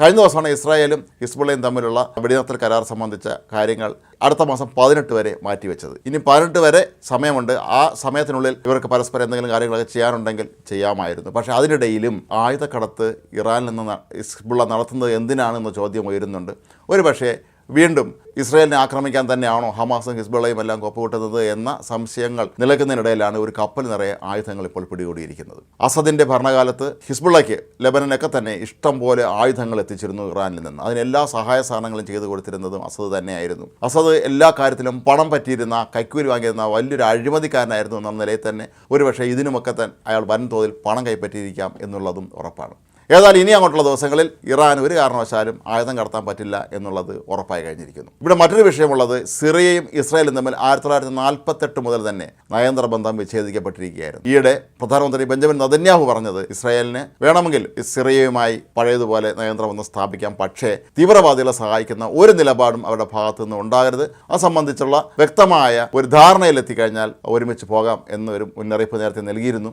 കഴിഞ്ഞ ദിവസമാണ് ഇസ്രായേലും ഹിസ്ബുള്ളയും തമ്മിലുള്ള വെടിനിർത്തൽ കരാർ സംബന്ധിച്ച കാര്യങ്ങൾ അടുത്ത മാസം പതിനെട്ട് വരെ മാറ്റിവെച്ചത്. ഇനി പതിനെട്ട് വരെ സമയമുണ്ട്. ആ സമയത്തിനുള്ളിൽ ഇവർക്ക് പരസ്പരം എന്തെങ്കിലും കാര്യങ്ങളൊക്കെ ചെയ്യാനുണ്ടെങ്കിൽ ചെയ്യാമായിരുന്നു. പക്ഷേ അതിനിടയിലും ആയുധക്കടത്ത് ഇറാനിൽ നിന്ന് ഹിസ്ബുള്ള നടത്തുന്നത് എന്തിനാണെന്ന ചോദ്യം ഉയരുന്നുണ്ട്. ഒരു വീണ്ടും ഇസ്രായേലിനെ ആക്രമിക്കാൻ തന്നെയാണോ ഹമാസും ഹിസ്ബുള്ളയും എല്ലാം കൊപ്പുകൂട്ടുന്നത് എന്ന സംശയങ്ങൾ നിലക്കുന്നതിനിടയിലാണ് ഒരു കപ്പൽ നിറയെ ആയുധങ്ങൾ ഇപ്പോൾ പിടികൂടിയിരിക്കുന്നത്. അസദിന്റെ ഭരണകാലത്ത് ഹിസ്ബുള്ളയ്ക്ക് ലെബനനൊക്കെ തന്നെ ഇഷ്ടം പോലെ ആയുധങ്ങൾ എത്തിച്ചിരുന്നു ഇറാനിൽ നിന്ന്. അതിന് എല്ലാ സഹായ സാധനങ്ങളും ചെയ്തു കൊടുത്തിരുന്നതും അസദ് തന്നെയായിരുന്നു. അസദ് എല്ലാ കാര്യത്തിലും പണം പറ്റിയിരുന്ന കൈക്കൂലി വാങ്ങിയിരുന്ന വലിയൊരു അഴിമതിക്കാരനായിരുന്നു എന്ന നിലയിൽ തന്നെ ഒരുപക്ഷെ ഇതിനുമൊക്കെ തന്നെ അയാൾ വൻതോതിൽ പണം കൈപ്പറ്റിയിരിക്കാം എന്നുള്ളതും ഉറപ്പാണ്. ഏതായാലും ഇനി അങ്ങോട്ടുള്ള ദിവസങ്ങളിൽ ഇറാൻ ഒരു കാരണവശാലും ആയുധം കടത്താൻ പറ്റില്ല എന്നുള്ളത് ഉറപ്പായി കഴിഞ്ഞിരിക്കുന്നു. ഇവിടെ മറ്റൊരു വിഷയമുള്ളത് സിറിയയും ഇസ്രായേലും തമ്മിൽ ആയിരത്തി തൊള്ളായിരത്തി നാൽപ്പത്തെട്ട് മുതൽ തന്നെ നയതന്ത്ര ബന്ധം വിച്ഛേദിക്കപ്പെട്ടിരിക്കുകയായിരുന്നു. ഈയിടെ പ്രധാനമന്ത്രി ബെഞ്ചമിൻ നദന്യാഹു പറഞ്ഞത് ഇസ്രായേലിന് വേണമെങ്കിൽ സിറിയയുമായി പഴയതുപോലെ നയതന്ത്ര ബന്ധം സ്ഥാപിക്കാം പക്ഷേ തീവ്രവാദികളെ സഹായിക്കുന്ന ഒരു നിലപാടും അവരുടെ ഭാഗത്തു നിന്ന് ഉണ്ടാകരുത്. അത് സംബന്ധിച്ചുള്ള വ്യക്തമായ ഒരു ധാരണയിലെത്തിക്കഴിഞ്ഞാൽ ഒരുമിച്ച് പോകാം എന്നൊരു മുന്നറിയിപ്പ് നേരത്തെ നൽകിയിരുന്നു.